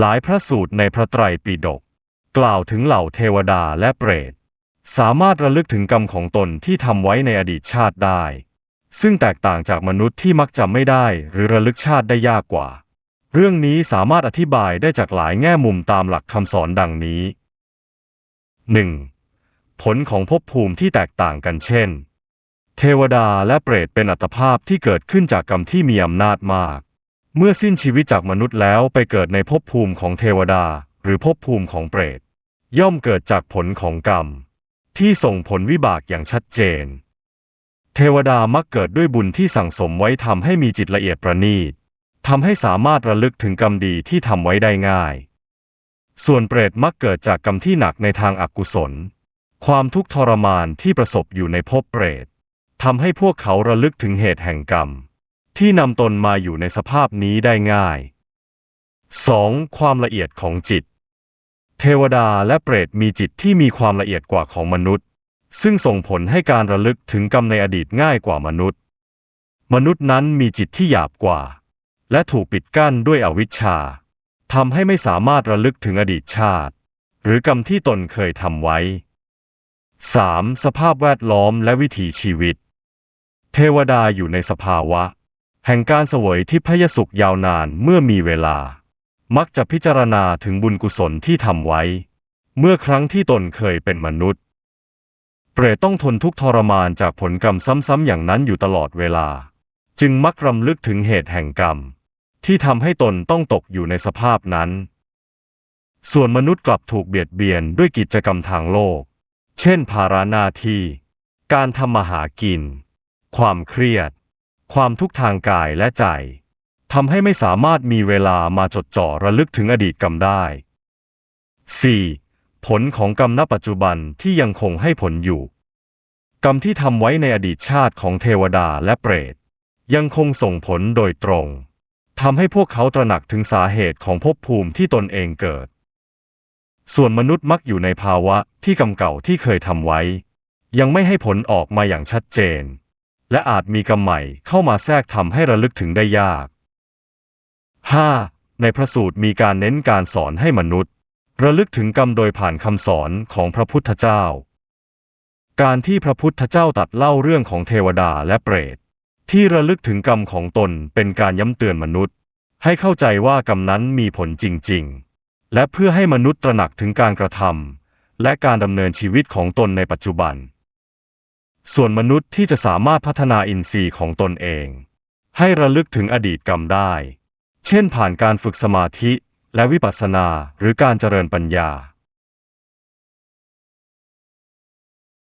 หลายพระสูตรในพระไตรปิฎกกล่าวถึงเหล่าเทวดาและเปรต สามารถระลึกถึงกรรมของตนที่ทำไว้ในอดีตชาติได้ ซึ่งแตกต่างจากมนุษย์ที่มักจำไม่ได้หรือระลึกชาติได้ยากกว่า เรื่องนี้สามารถอธิบายได้จากหลายแง่มุมตามหลักคำสอนดังนี้ 1. ผลของภพภูมิที่แตกต่างกันเช่น เทวดาและเปรตเป็นอัตภาพที่เกิดขึ้นจากกรรมที่มีอำนาจมาก เมื่อสิ้นชีวิตจากมนุษย์แล้วไปเกิดในภพภูมิของเทวดา หรือภพภูมิของเปรต ย่อมเกิดจากผลของกรรม ที่ส่งผลวิบากอย่างชัดเจน เทวดามักเกิดด้วยบุญที่สั่งสมไว้ทำให้มีจิตละเอียดประณีตทำให้สามารถระลึกถึงกรรมดีที่ทำไว้ได้ง่าย ส่วนเปรตมักเกิดจากกรรมที่หนักในทางอากุศล ความทุกข์ทรมานที่ประสบอยู่ในภพเปรตทำให้พวกเขาระลึกถึงเหตุแห่งกรรม ที่นำตนมาอยู่ในสภาพนี้ได้ง่าย 2. ความละเอียดของจิต เทวดาและเปรตมีจิตที่มีความละเอียดกว่าของมนุษย์ ซึ่งส่งผลให้การระลึกถึงกรรมในอดีตง่ายกว่ามนุษย์ มนุษย์นั้นมีจิตที่หยาบกว่า และถูกปิดกั้นด้วยอวิชชาทำให้ไม่สามารถระลึกถึงอดีตชาติ หรือกรรมที่ตนเคยทำไว้ 3. สภาพแวดล้อมและวิถีชีวิต เทวดาอยู่ในสภาวะ แห่งการเสวยทิพยสุขยาวนานเมื่อมีเวลา มักจะพิจารณาถึงบุญกุศลที่ทำไว้ เมื่อครั้งที่ตนเคยเป็นมนุษย์ เปรตต้องทนทุกทรมานจากผลกรรมซ้ำๆอย่างนั้นอยู่ตลอดเวลา จึงมักรำลึกถึงเหตุแห่งกรรม ที่ทำให้ตนต้องตกอยู่ในสภาพนั้น ส่วนมนุษย์กลับถูกเบียดเบียนด้วยกิจกรรมทางโลก เช่น ภาระหน้าที่ การทำมาหากิน ความเครียด ความทุกข์ทางกายและใจทำให้ไม่สามารถมีเวลามาจดจ่อระลึกถึงอดีตกรรมได้ 4. ผลของกรรมณปัจจุบันที่ยังคงให้ผลอยู่ กรรมที่ทำไว้ในอดีตชาติของเทวดาและเปรต ยังคงส่งผลโดยตรงทำให้พวกเขาตระหนักถึงสาเหตุของภพภูมิที่ตนเองเกิด ส่วนมนุษย์มักอยู่ในภาวะที่กรรมเก่าที่เคยทำไว้ ยังไม่ให้ผลออกมาอย่างชัดเจน และอาจมีกรรมใหม่เข้ามาแทรกทำให้ระลึกถึงได้ยาก 5. ในพระสูตรมีการเน้นการสอนให้มนุษย์ ระลึกถึงกรรมโดยผ่านคำสอนของพระพุทธเจ้า การที่พระพุทธเจ้าตัดเล่าเรื่องของเทวดาและเปรต ที่ระลึกถึงกรรมของตนเป็นการย้ำเตือนมนุษย์ ให้เข้าใจว่ากรรมนั้นมีผลจริง ๆ และเพื่อให้มนุษย์ตระหนักถึงการกระทำและการดำเนินชีวิตของตนในปัจจุบัน ส่วนมนุษย์ที่จะสามารถพัฒนาอินทรีย์ของตนเอง ให้ระลึกถึงอดีตกรรมได้ เช่นผ่านการฝึกสมาธิและวิปัสสนาหรือการเจริญปัญญา